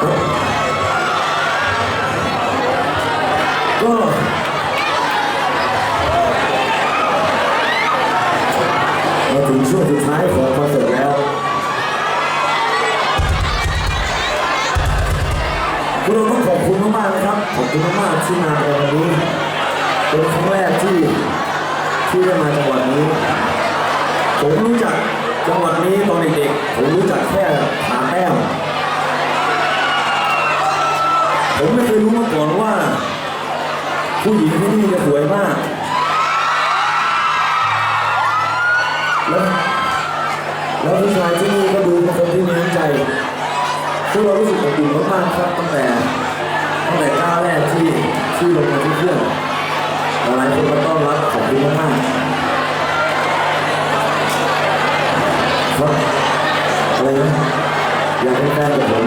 ก็มาถึงช่วงสุดท้ายของคอนเสิร์ตแล้วพวกเราต้องขอบคุณมากๆนะครับ ขอบคุณมากๆที่มาในวันนี้ เป็นครั้งแรกที่ที่ได้มาจังหวัดนี้ ผมรู้จักจังหวัดนี้ตอนเด็กๆ ผมรู้จักแค่ผาแต้ม ผมไม่เคยรู้มาก่อนว่า ผู้หญิงที่นี่จะสวยมาก แล้วแล้วผู้ชายที่นี่ก็ดูเป็นคนที่มีน้ำใจพวกเรารู้สึกอบอุ่นมากๆครับตั้งแต่ตั้งแต่ก้าวแรกที่ที่ลงมาที่เครื่องหลายคนก็ต้อนรับขอบคุณมากๆครับอะไรนะอยากเป็นแฟนกับผม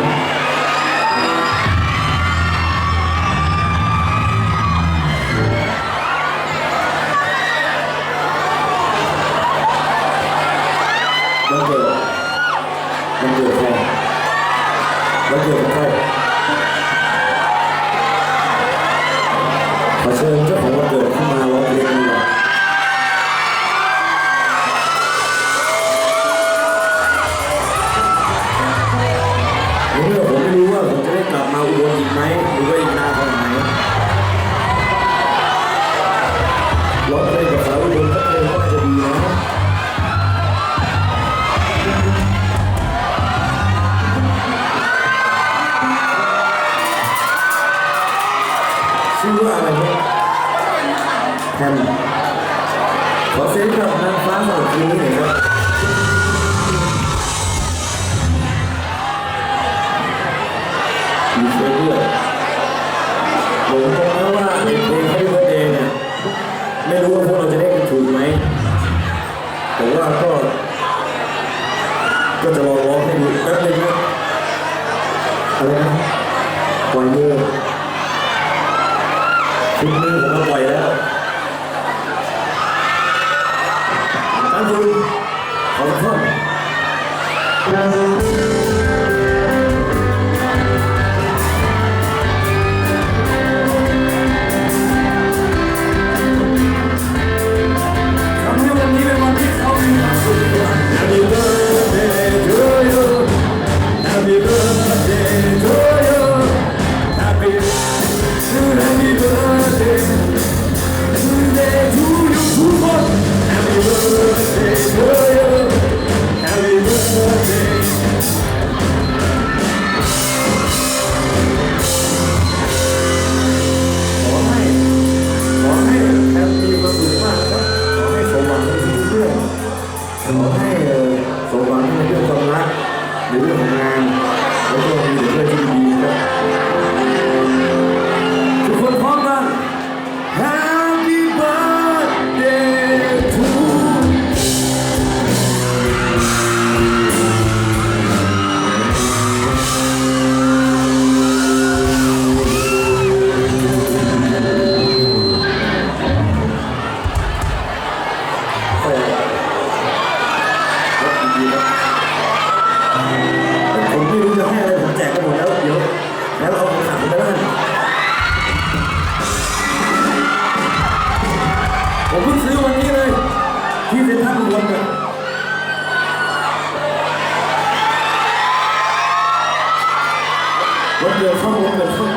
ขอเชิญ ชื่อว่าอะไรเนี่ยแฮมขอเซ็นกับนางฟ้าสองคืนนี้หน่อยครับมีเฟซด้วยผมบอกแล้วว่าในเพลงให้เบอร์เดย์เนี่ยไม่รู้ว่าพวกเราจะได้กันถูกไหมแต่ว่าก็ ก็จะลองร้องให้ดูแป๊บนึงนะอะไรนะปล่อยมื อชุดนี้ผมก็ปล่อยแล้วท่านคุณขอบคุณ ที่เซ็นทรัลวนเนี่ยวันเดียวเข้าวันเดียวเข้า